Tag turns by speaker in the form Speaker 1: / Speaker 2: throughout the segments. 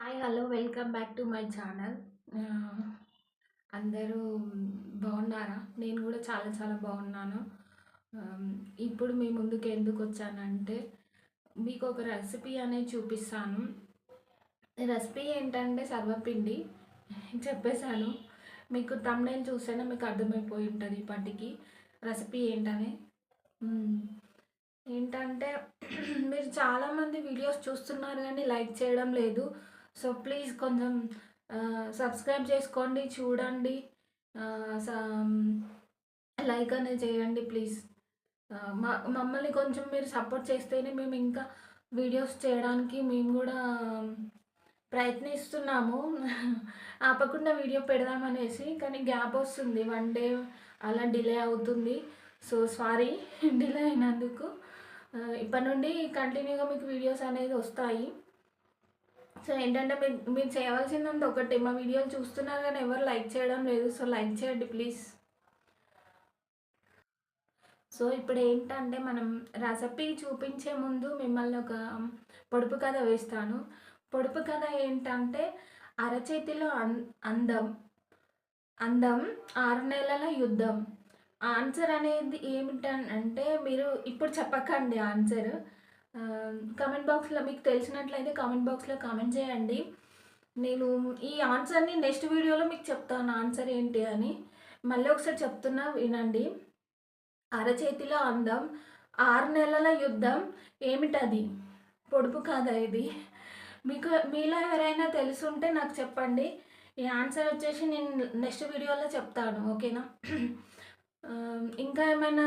Speaker 1: Hi hello welcome back to my channel అందరూ బాగున్నారా? నేను కూడా చాలా చాలా బాగున్నాను. Um, ఇప్పుడు మీ ముందుకు ఎందుకు వచ్చానంటే మీకు ఒక రెసిపీ అనేది చూపిస్తాను. రెసిపీ ఏంటంటే సర్వపిండి చెప్పేశాను. మీకు తమ్నేల్ చూస్తేనే మీకు అర్థమైపోయి ఉంటుంది ఇప్పటికి. రెసిపీ ఏంటని. Hmm. ఏంటంటే మీరు చాలామంది వీడియోస్ చూస్తున్నారు కానీ లైక్ చేయడం లేదు. సో ప్లీజ్ కొంచెం సబ్స్క్రైబ్ చేసుకోండి చూడండి లైక్ అనేది చేయండి ప్లీజ్. మా మమ్మల్ని కొంచెం మీరు సపోర్ట్ చేస్తేనే మేము ఇంకా వీడియోస్ చేయడానికి మేము కూడా ప్రయత్నిస్తున్నాము. ఆపకుండా వీడియో పెడదామనేసి కానీ గ్యాప్ వస్తుంది. వన్ డే అలా డిలే అవుతుంది. సో సారీ డిలే అయినందుకు. ఇప్పటి నుండి కంటిన్యూగా మీకు వీడియోస్ అనేది వస్తాయి. సో ఏంటంటే మీరు మీరు చేయవలసిందంత ఒకటి మా వీడియోలు చూస్తున్నారు కానీ ఎవరు లైక్ చేయడం లేదు. సో లైక్ చేయండి ప్లీజ్. సో ఇప్పుడు ఏంటంటే మనం రెసిపీ చూపించే ముందు మిమ్మల్ని ఒక పొడుపు కథ వేస్తాను. పొడుపు కథ ఏంటంటే అరచేతిలో అందం. అందం ఆరు నెలల యుద్ధం. ఆన్సర్ అనేది ఏమిటంటే మీరు ఇప్పుడు చెప్పకండి ఆన్సర్. కమెంట్ బాక్స్లో మీకు తెలిసినట్లయితే కామెంట్ బాక్స్లో కామెంట్ చేయండి. నేను ఈ ఆన్సర్ని నెక్స్ట్ వీడియోలో మీకు చెప్తాను ఆన్సర్ ఏంటి అని. మళ్ళీ ఒకసారి చెప్తున్నా వినండి. అరచేతిలో అందం ఆరు నెలల యుద్ధం ఏమిటది? పొడుపు కాదా ఇది? మీకు మీలో ఎవరైనా తెలుసుంటే నాకు చెప్పండి. ఈ ఆన్సర్ వచ్చేసి నేను నెక్స్ట్ వీడియోలో చెప్తాను ఓకేనా? ఇంకా ఏమైనా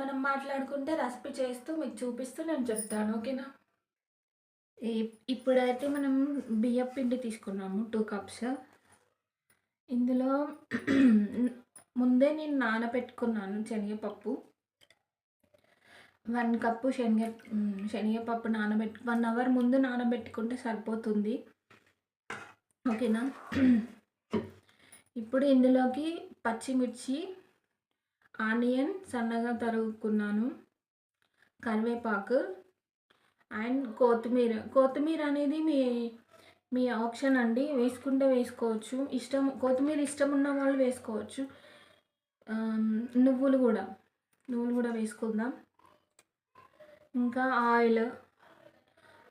Speaker 1: మనం మాట్లాడుకుంటే రెసిపీ చేస్తూ మీకు చూపిస్తూ నేను చెప్తాను ఓకేనా? ఇప్పుడైతే మనం బియ్యం పిండి తీసుకున్నాము టూ కప్స్. ఇందులో ముందే నేను నానబెట్టుకున్నాను శనగపప్పు. వన్ కప్పు శనగ శనగపప్పు నానబెట్టు వన్ అవర్ ముందు నానబెట్టుకుంటే సరిపోతుంది. ఓకేనా? ఇప్పుడు ఇందులోకి పచ్చిమిర్చి ఆనియన్ సన్నగా తరుగుకున్నాను కరివేపాకు అండ్ కొత్తిమీర. కొత్తిమీర అనేది మీ మీ ఆప్షన్ అండి. వేసుకుంటే వేసుకోవచ్చు. ఇష్టం కొత్తిమీర ఇష్టం ఉన్న వాళ్ళు వేసుకోవచ్చు. నువ్వులు కూడా. నువ్వులు కూడా వేసుకుందాం. ఇంకా ఆయిల్.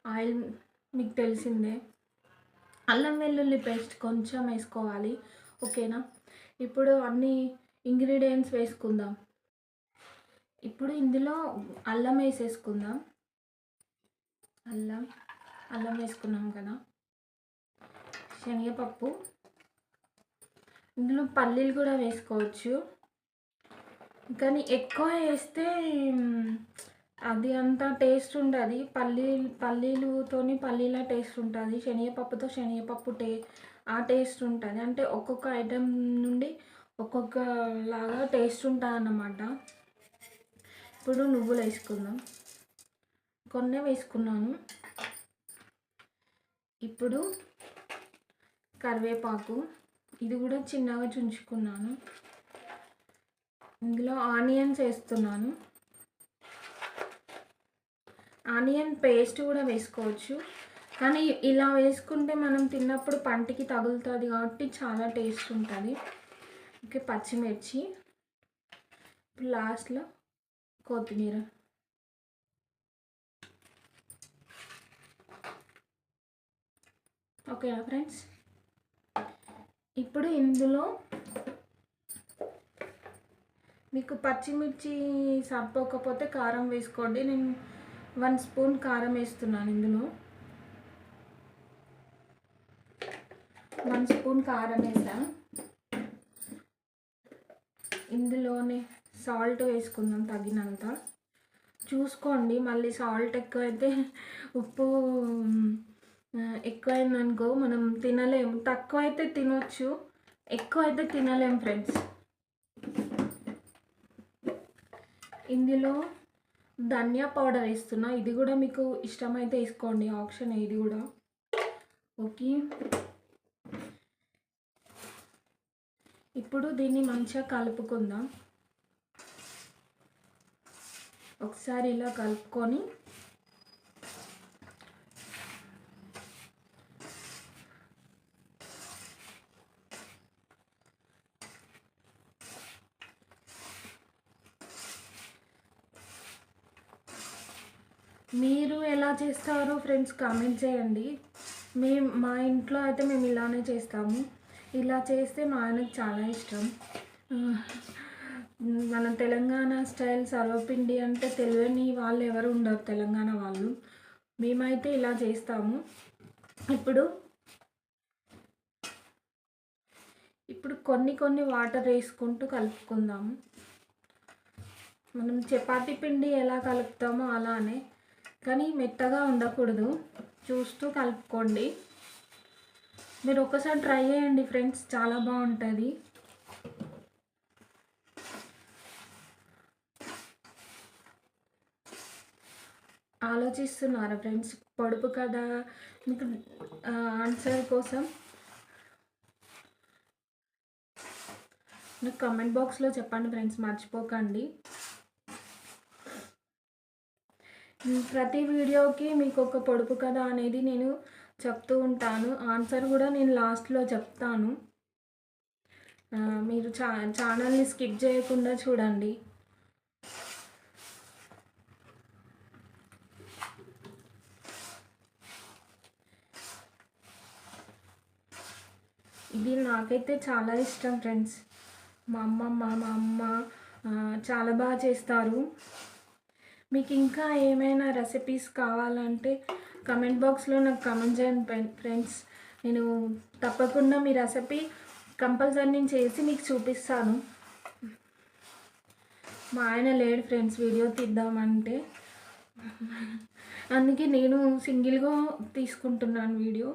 Speaker 1: ఆయిల్ మీకు తెలిసిందే. అల్లం వెల్లుల్లి పేస్ట్ కొంచెం వేసుకోవాలి. ఓకేనా? ఇప్పుడు అన్నీ ఇంగ్రీడియంట్స్ వేసుకుందాం. ఇప్పుడు ఇందులో అల్లం వేసేసుకుందాం. అల్లం అల్లం వేసుకున్నాం కదా. శనగపప్పు. ఇందులో పల్లీలు కూడా వేసుకోవచ్చు. కానీ ఎక్కువ వేస్తే అది అంత టేస్ట్ ఉండదు. పల్లీ పల్లీలుతోని పల్లీల టేస్ట్ ఉంటుంది. శనగపప్పుతో శనగపప్పు టే ఆ టేస్ట్ ఉంటుంది. అంటే ఒక్కొక్క ఐటెం నుండి ఒక్కొక్క లాగా టేస్ట్ ఉంటుంది అన్నమాట ఇప్పుడు నువ్వులు వేసుకుందాం. కొన్ని వేసుకున్నాను. ఇప్పుడు కరివేపాకు. ఇది కూడా చిన్నగా చుంచుకున్నాను. ఇందులో ఆనియన్స్ వేస్తున్నాను. ఆనియన్ పేస్ట్ కూడా వేసుకోవచ్చు. కానీ ఇలా వేసుకుంటే మనం తిన్నప్పుడు పంటికి తగులుతుంది కాబట్టి చాలా టేస్ట్ ఉంటుంది. ఓకే పచ్చిమిర్చి. లాస్ట్లో కొత్తిమీర. ఓకేనా ఫ్రెండ్స్? ఇప్పుడు ఇందులో మీకు పచ్చిమిర్చి సరిపోకపోతే కారం వేసుకోండి. నేను వన్ స్పూన్ కారం వేస్తున్నాను ఇందులో. వన్ స్పూన్ కారం వేసాను. ఇందులోనే సాల్ట్ వేసుకుందాం తగినంత. చూసుకోండి మళ్ళీ సాల్ట్ ఎక్కువైతే ఉప్పు ఎక్కువైందనుకో మనం తినలేము తక్కువ అయితే తినొచ్చు ఎక్కువ అయితే తినలేం ఫ్రెండ్స్. ఇందులో ధనియా పౌడర్ వేస్తున్నా. ఇది కూడా మీకు ఇష్టమైతే వేసుకోండి. ఆప్షన్ ఇది కూడా. ఓకే. ఇప్పుడు దీన్ని మంచిగా కలుపుకుందాం. ఒకసారి ఇలా కలుపుకొని మీరు ఎలా చేస్తారో ఫ్రెండ్స్ కామెంట్ చేయండి. మేము మా ఇంట్లో అయితే మేము ఇలానే చేస్తాము. ఇలా చేస్తే మా ఆయనకు చాలా ఇష్టం. మన తెలంగాణ స్టైల్ సర్వపిండి అంటే తెలియని వాళ్ళు ఎవరు ఉండరు తెలంగాణ వాళ్ళు. మేమైతే ఇలా చేస్తాము. ఇప్పుడు ఇప్పుడు కొన్ని కొన్ని వాటర్ వేసుకుంటూ కలుపుకుందాము. మనం చపాతి పిండి ఎలా కలుపుతామో అలానే కానీ మెత్తగా ఉండకూడదు. చూస్తూ కలుపుకోండి. మీరు ఒకసారి ట్రై చేయండి ఫ్రెండ్స్ చాలా బాగుంటుంది. ఆలోచిస్తున్నారా ఫ్రెండ్స్? పొడుపు కదా మీకు ఆన్సర్ కోసం నాకు కామెంట్ బాక్స్లో చెప్పండి ఫ్రెండ్స్ మర్చిపోకండి. ప్రతి వీడియోకి మీకు ఒక పొడుపు కథ అనేది నేను చెప్తూ ఉంటాను. ఆన్సర్ కూడా నేను లాస్ట్లో చెప్తాను. మీరు చా ఛానల్ని స్కిప్ చేయకుండా చూడండి. ఇది నాకైతే చాలా ఇష్టం ఫ్రెండ్స్ మా అమ్మమ్మ మా అమ్మ చాలా బాగా చేస్తారు. మీకు ఇంకా ఏమైనా రెసిపీస్ కావాలంటే కమెంట్ బాక్స్లో నాకు కమెంట్ చేయండి ఫ్రెండ్స్. నేను తప్పకుండా మీ రెసిపీ కంపల్సరీ నేను చేసి మీకు చూపిస్తాను. మా ఆయన లేడు ఫ్రెండ్స్ వీడియో తీద్దామంటే. అందుకే నేను సింగిల్గా తీసుకుంటున్నాను వీడియో.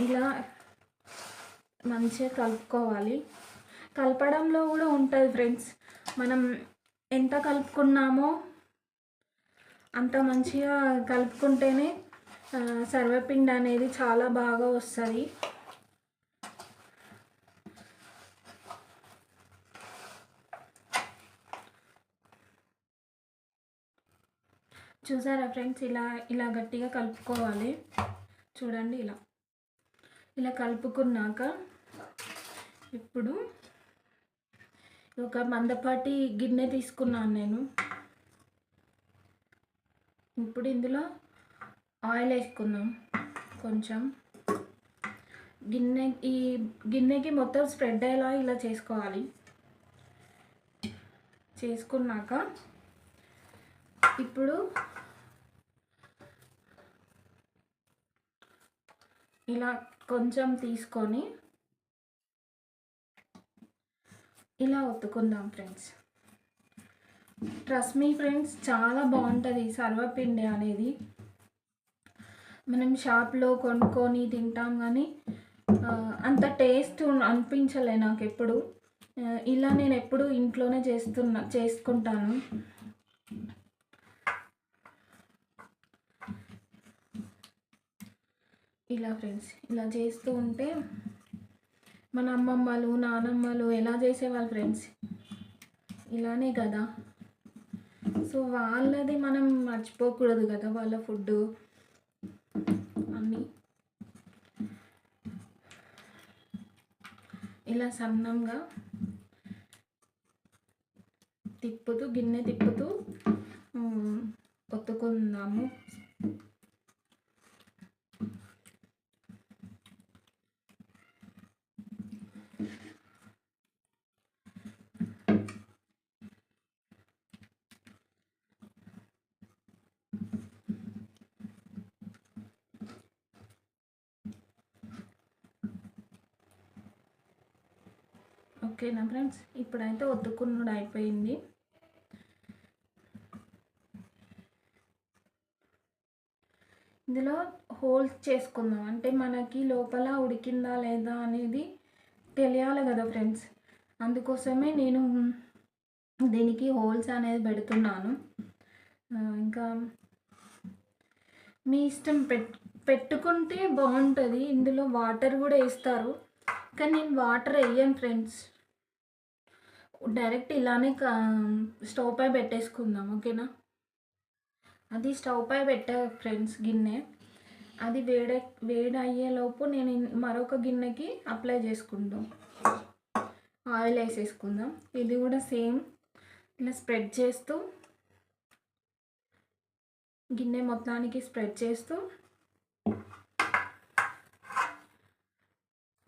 Speaker 1: ఇలా మంచిగా కలుపుకోవాలి. కలపడంలో కూడా ఉంటుంది ఫ్రెండ్స్. మనం ఎంత కలుపుకున్నామో అంత మంచిగా కలుపుకుంటేనే సర్వపిండి అనేది చాలా బాగా వస్తుంది. చూసారా ఫ్రెండ్స్? ఇలా ఇలా గట్టిగా కలుపుకోవాలి. చూడండి ఇలా. ఇలా కలుపుకున్నాక ఇప్పుడు ఒక మందపాటి గిన్నె తీసుకున్నాను నేను. ఇప్పుడు ఇందులో ఆయిల్ వేసుకుందాం. కొంచెం గిన్నె ఈ గిన్నెకి మొత్తం స్ప్రెడ్ అయ్యేలా ఇలా చేసుకోవాలి. చేసుకున్నాక ఇప్పుడు ఇలా కొంచెం తీసుకొని ఇలా ఒత్తుకుందాం ఫ్రెండ్స్. ట్రస్ట్ మీ ఫ్రెండ్స్ చాలా బాగుంటుంది సర్వపిండి అనేది. మనం షాప్లో కొనుక్కొని తింటాం కానీ అంత టేస్ట్ అనిపించలే నాకు ఎప్పుడు ఇలా నేను ఎప్పుడు ఇంట్లోనే చేస్తున్నా చేసుకుంటాను. ఇలా ఫ్రెండ్స్ ఇలా చేస్తూ ఉంటే మన అమ్మమ్మలు నానమ్మలు ఎలా చేసేవాళ్ళు ఫ్రెండ్స్ ఇలానే కదా. సో వాళ్ళది మనం మర్చిపోకూడదు కదా వాళ్ళ ఫుడ్ అన్నీ ఇలా సన్నంగా తిప్పుతూ గిన్నె తిప్పుతూ కొత్తుకుందాము ఒత్తుకుందాము ఓకేనా ఫ్రెండ్స్ ఇప్పుడైతే ఒత్తుకున్నాడు అయిపోయింది. ఇందులో హోల్స్ చేసుకుందాం. అంటే మనకి లోపల ఉడికిందా లేదా అనేది తెలియాలి కదా ఫ్రెండ్స్. అందుకోసమే నేను దీనికి హోల్స్ అనేది పెడుతున్నాను. ఇంకా మీ ఇష్టం పెట్ పెట్టుకుంటే బాగుంటుంది. ఇందులో వాటర్ కూడా వేస్తారు. కానీ నేను వాటర్ వేయను ఫ్రెండ్స్. డైరెక్ట్ ఇలానే కా స్టవ్ పై పెట్టేసుకుందాం ఓకేనా? అది స్టవ్ పై పెట్టా ఫ్రెండ్స్ గిన్నె. అది వేడే వేడి అయ్యేలోపు నేను మరొక గిన్నెకి అప్లై చేసుకుందాం. ఆయిల్ వేసేసుకుందాం. ఇది కూడా సేమ్. ఇలా స్ప్రెడ్ చేస్తూ గిన్నె మొత్తానికి స్ప్రెడ్ చేస్తూ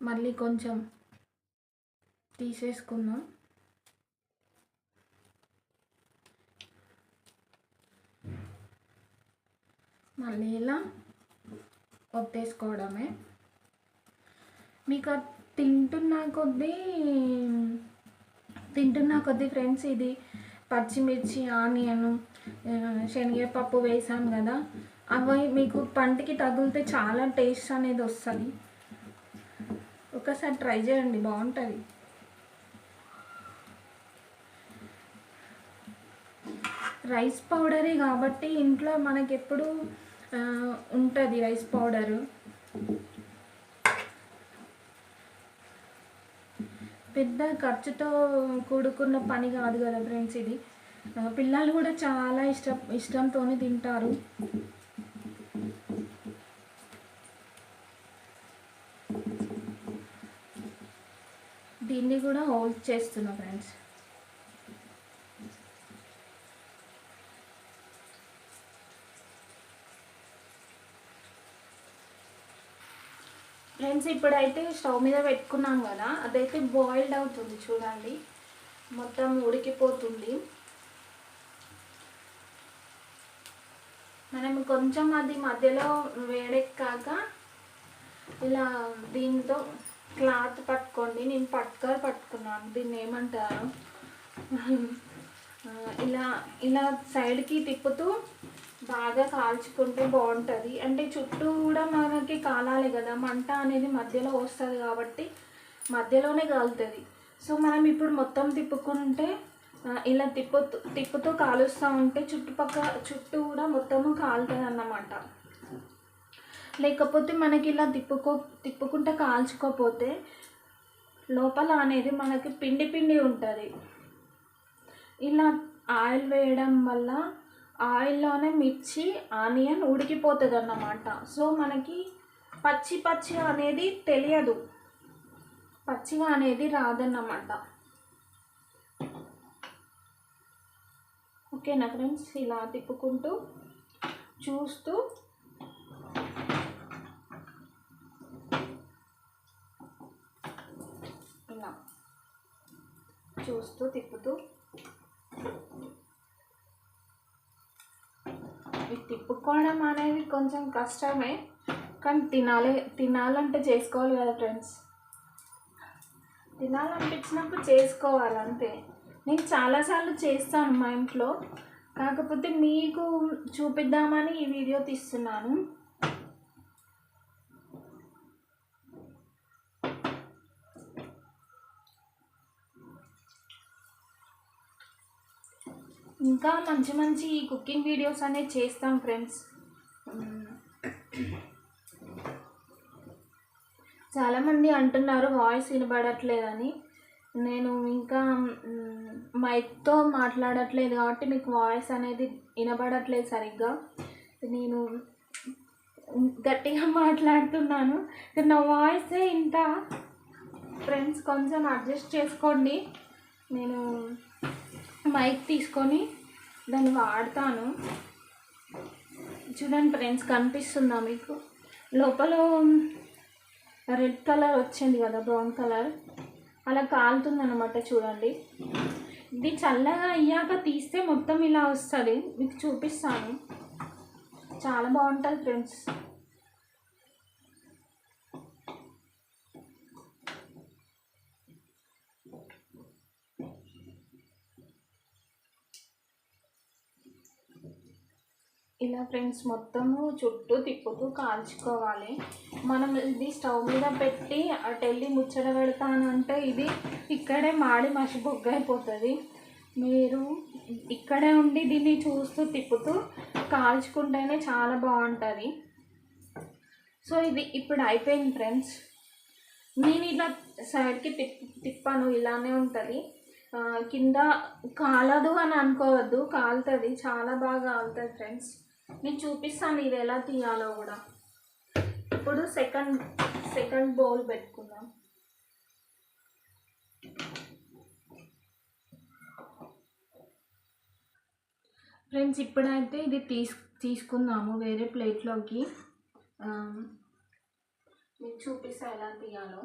Speaker 1: మళ్ళీ కొంచెం తీసేసుకుందాం. మళ్ళీ ఇలా ఒత్తేసుకోవడమే మీకు అది తింటున్న కొద్దీ తింటున్న కొద్దీ ఫ్రెండ్స్ ఇది పచ్చిమిర్చి ఆనియన్ శనగపప్పు వేసాం కదా అవి మీకు పంటికి తగిలితే చాలా టేస్ట్ అనేది వస్తుంది. ఒకసారి ట్రై చేయండి బాగుంటుంది. రైస్ పౌడరే కాబట్టి ఇంట్లో మనకెప్పుడు ఉంటుంది రైస్ పౌడరు. పెద్ద ఖర్చుతో కూడుకున్న పని కాదు కదా ఫ్రెండ్స్ ఇది. పిల్లలు కూడా చాలా ఇష్ట ఇష్టంతోనే తింటారు. దీన్ని కూడా హోల్డ్ చేస్తున్నా ఫ్రెండ్స్. ఫ్రెండ్స్ ఇప్పుడైతే స్టవ్ మీద పెట్టుకున్నాం కదా అదైతే బాయిల్డ్ అవుతుంది చూడండి. మొత్తం ఉడికిపోతుంది. మనం కొంచెం అది మధ్యలో వేడెక్కాక ఇలా దీంతో క్లాత్ పట్టుకోండి. నేను పట్టుకర పట్టుకున్నాను. దీన్ని ఏమంటారు? ఇలా ఇలా సైడ్కి తిప్పుతూ బాగా కాల్చుకుంటే బాగుంటుంది. అంటే చుట్టూ కూడా మనకి కాలాలి కదా మంట అనేది మధ్యలో వస్తుంది కాబట్టి మధ్యలోనే కాలుతుంది. సో మనం ఇప్పుడు మొత్తం తిప్పుకుంటే ఇలా తిప్పు తిప్పుతో కాలుస్తూ ఉంటే చుట్టుపక్కల చుట్టూ కూడా మొత్తము కాలుతుంది అన్నమాట లేకపోతే మనకి ఇలా తిప్పుకో తిప్పుకుంటే కాల్చుకోపోతే లోపల అనేది మనకి పిండి పిండి ఉంటుంది. ఇలా ఆయిల్ వేయడం వల్ల ఆయిల్లోనే మిర్చి ఆనియన్ ఉడికిపోతుంది అన్నమాట సో మనకి పచ్చి పచ్చి అనేది తెలియదు. పచ్చిగా అనేది రాదన్నమాట. ఓకేనా ఫ్రెండ్స్? ఇలా తిప్పుకుంటూ చూస్తూ ఇలా చూస్తూ తిప్పుతూ తిప్పుకోవడం అనేది కొంచెం కష్టమే కానీ తినాలి తినాలంటే చేసుకోవాలి కదా ఫ్రెండ్స్ తినాలనిపించినప్పుడు చేసుకోవాలి అంతే. నేను చాలాసార్లు చేస్తాను మా ఇంట్లో. కాకపోతే మీకు చూపిద్దామని ఈ వీడియో తీస్తున్నాను. ఇంకా మంచి మంచి కుకింగ్ వీడియోస్ అనేవి చేస్తాం ఫ్రెండ్స్. చాలామంది అంటున్నారు వాయిస్ వినబడట్లేదని. నేను ఇంకా మైక్తో మాట్లాడట్లేదు కాబట్టి మీకు వాయిస్ అనేది వినబడట్లేదు సరిగ్గా. నేను గట్టిగా మాట్లాడుతున్నాను. నా వాయిసే ఇంత. ఫ్రెండ్స్ కొంచెం అడ్జస్ట్ చేసుకోండి. నేను మైక్ తీసుకొని దాన్ని వాడతాను. చూడండి ఫ్రెండ్స్ కనిపిస్తుందా మీకు? లోపల రెడ్ కలర్ వచ్చింది కదా బ్రౌన్ కలర్ అలా కాలుతుందన్నమాట చూడండి. ఇది చల్లగా అయ్యాక తీస్తే మొత్తం ఇలా వస్తుంది. మీకు చూపిస్తాను. చాలా బాగుంటుంది ఫ్రెండ్స్ ఇలా ఫ్రెండ్స్ మొత్తము చుట్టూ తిప్పుతూ కాల్చుకోవాలి. మనం ఇది స్టవ్ మీద పెట్టి అటు వెళ్ళి ముచ్చట పెడతానంటే ఇది ఇక్కడే మాడి మసి బొగ్గైపోతుంది మీరు ఇక్కడే ఉండి దీన్ని చూస్తూ తిప్పుతూ కాల్చుకుంటేనే చాలా బాగుంటుంది. సో ఇది ఇప్పుడు అయిపోయింది ఫ్రెండ్స్. నేను ఇలా సైడ్కి తిప్ తిప్పాను ఇలానే ఉంటుంది. కింద కాలదు అని అనుకోవద్దు కాలుతుంది. చాలా బాగా కాలుతుంది ఫ్రెండ్స్. నేను చూపిస్తాను ఇది ఎలా తీయాలో కూడా. ఇప్పుడు సెకండ్ సెకండ్ బౌల్ పెట్టుకుందాం. ఫ్రెండ్స్ ఇప్పుడైతే ఇది తీసు తీసుకుందాము వేరే ప్లేట్లోకి. మీకు చూపిస్తా ఎలా తీయాలో.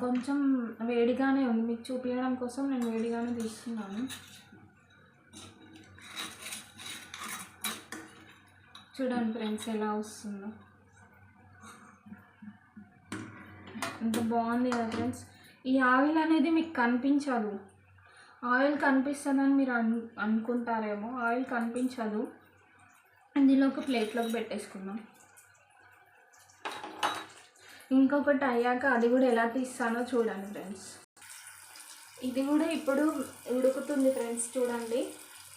Speaker 1: కొంచెం వేడిగానే ఉంది. మీకు చూపించడం కోసం నేను వేడిగానే తీస్తున్నాను చూడండి ఫ్రెండ్స్ ఎలా వస్తుందో. ఎంత బాగుంది కదా ఫ్రెండ్స్. ఈ ఆయిల్ అనేది మీకు కనిపించదు. ఆయిల్ కనిపిస్తుందని మీరు అను అనుకుంటారేమో. ఆయిల్ కనిపించదు. ఇందులో ఒక ప్లేట్లోకి పెట్టేసుకుందాం. ఇంకొకటి అయ్యాక అది కూడా ఎలా తీస్తానో చూడండి ఫ్రెండ్స్. ఇది కూడా ఇప్పుడు ఉడుకుతుంది ఫ్రెండ్స్ చూడండి.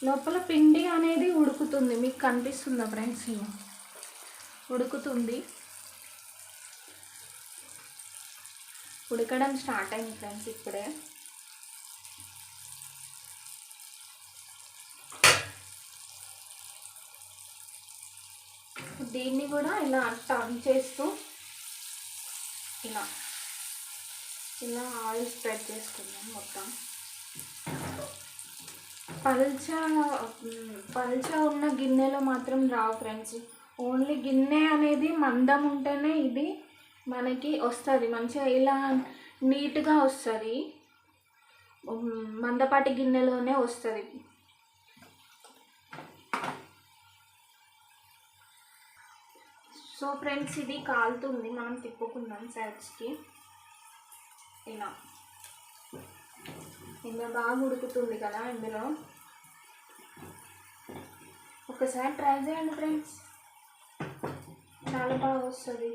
Speaker 1: లోపల పిండి అనేది ఉడుకుతుంది. మీకు కనిపిస్తుందా ఫ్రెండ్స్? ఉడుకుతుంది. ఉడకడం స్టార్ట్ అయింది ఫ్రెండ్స్ ఇప్పుడే. దీన్ని కూడా ఇలా టర్న్ చేస్తూ ఇలా ఇలా ఆయిల్ స్ప్రెడ్ చేసుకుందాం మొత్తం. పల్చా పల్చా ఉన్న గిన్నెలో మాత్రం రావు ఫ్రెండ్స్. ఓన్లీ గిన్నె అనేది మందం ఉంటేనే ఇది మనకి వస్తుంది. మంచిగా ఇలా నీట్గా వస్తుంది. మందపాటి గిన్నెలోనే వస్తుంది. సో ఫ్రెండ్స్ ఇది కాలుతుంది. మనం తిప్పుకుందాం సైడ్స్కి. ఇలా. ఇందులో బాగా ఉడుకుతుంది కదా ఇందులో. ఒకసారి ట్రై చేయండి ఫ్రెండ్స్. చాలా బాగా వస్తుంది.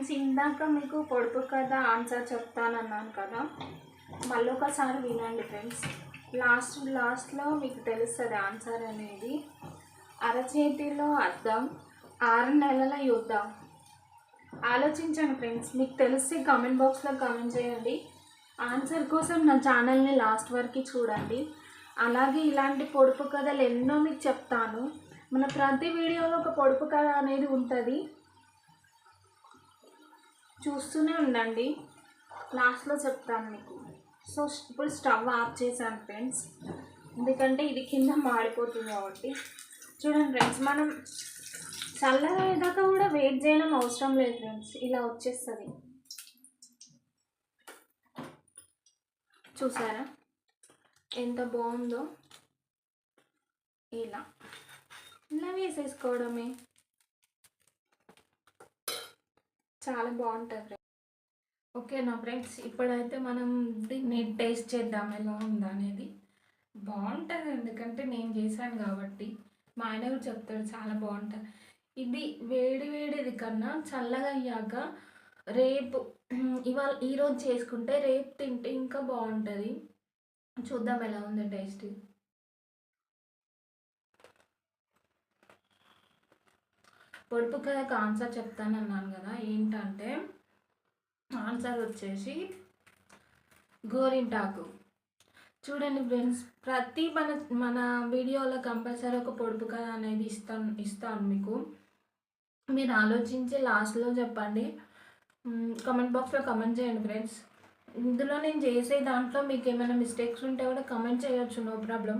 Speaker 1: ఫ్రెండ్స్ ఇందాక మీకు పొడుపు కథ ఆన్సర్ చెప్తానన్నాను కదా. మళ్ళీ ఒకసారి వినండి ఫ్రెండ్స్. లాస్ట్ లాస్ట్లో మీకు తెలుస్తుంది ఆన్సర్ అనేది. అరచేతిలో అర్థం ఆరు నెలల యుద్ధం. ఆలోచించండి ఫ్రెండ్స్ మీకు తెలిస్తే కామెంట్ బాక్స్లో కామెంట్ చేయండి. ఆన్సర్ కోసం నా ఛానల్ని లాస్ట్ వరకు చూడండి. అలాగే ఇలాంటి పొడుపు కథలు ఎన్నో మీకు చెప్తాను. మన ప్రతి వీడియోలో ఒక పొడుపు కథ అనేది ఉంటుంది. చూస్తూనే ఉండండి. లాస్ట్లో చెప్తాను మీకు. సో ఇప్పుడు స్టవ్ ఆఫ్ చేశాను ఫ్రెండ్స్. ఎందుకంటే ఇది కింద మాడిపోతుంది కాబట్టి. చూడండి ఫ్రెండ్స్ మనం చల్లగా కూడా వెయిట్ చేయడం అవసరం లేదు ఫ్రెండ్స్. ఇలా వచ్చేస్తుంది. చూసారా? ఎంత బాగుందో. ఇలా. ఇలా వేసేసుకోవడమే. చాలా బాగుంటుంది ఓకేనా ఫ్రెండ్స్ ఇప్పుడైతే మనం దీన్ని టేస్ట్ చేద్దాం ఎలా ఉందా అనేది. బాగుంటుంది ఎందుకంటే నేను చేశాను కాబట్టి. మా ఆయన కూడా చెప్తాడు చాలా బాగుంటుంది. ఇది వేడి వేడిది కన్నా చల్లగా అయ్యాక రేపు ఇవాళ ఈరోజు చేసుకుంటే రేపు తింటే ఇంకా బాగుంటుంది. చూద్దాం ఎలా ఉంది టేస్ట్. పొడుపు కథకు ఆన్సర్ చెప్తాను అన్నాను కదా ఏంటంటే ఆన్సర్ వచ్చేసి గోరింటాకు. చూడండి ఫ్రెండ్స్ ప్రతి మన మన వీడియోలో కంపల్సరీ ఒక పొడుపు కథ అనేది ఇస్తాను ఇస్తాను మీకు. మీరు ఆలోచించి లాస్ట్లో చెప్పండి. కమెంట్ బాక్స్లో కమెంట్ చేయండి ఫ్రెండ్స్. ఇందులో నేను చేసే దాంట్లో మీకు ఏమైనా మిస్టేక్స్ ఉంటే కూడా కమెంట్ చేయొచ్చు నో ప్రాబ్లం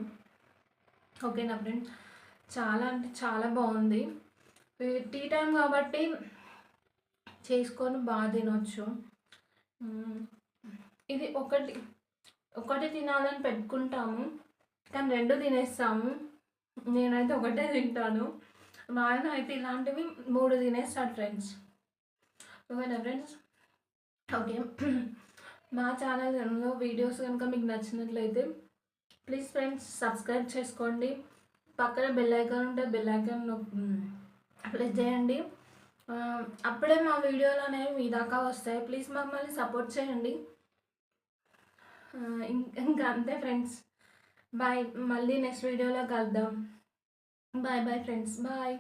Speaker 1: ఓకేనా ఫ్రెండ్స్? చాలా అంటే చాలా బాగుంది. టీ టైం కాబట్టి చేసుకొని బాగా తినొచ్చు. ఇది ఒకటి ఒకటి తినాలని పెట్టుకుంటాము కానీ రెండు తినేస్తాము. నేనైతే ఒకటే తింటాను. మా ఆయన అయితే ఇలాంటివి మూడు తినేస్తాడు ఫ్రెండ్స్ ఓకేనా ఫ్రెండ్స్ ఓకే. మా ఛానల్లో వీడియోస్ కనుక మీకు నచ్చినట్లయితే ప్లీజ్ ఫ్రెండ్స్ సబ్స్క్రైబ్ చేసుకోండి. పక్కన బెల్ ఐకాన్ ఉంటే బెల్ ఐకాన్ ప్లస్ చేయండి. అప్పుడే మా వీడియోలు అనేవి మీ దాకా వస్తాయి. ప్లీజ్ మమ్మల్ని సపోర్ట్ చేయండి. ఇంకా అంతే ఫ్రెండ్స్. బాయ్. మళ్ళీ నెక్స్ట్ వీడియోలో కలుద్దాం. Bye bye friends. బాయ్.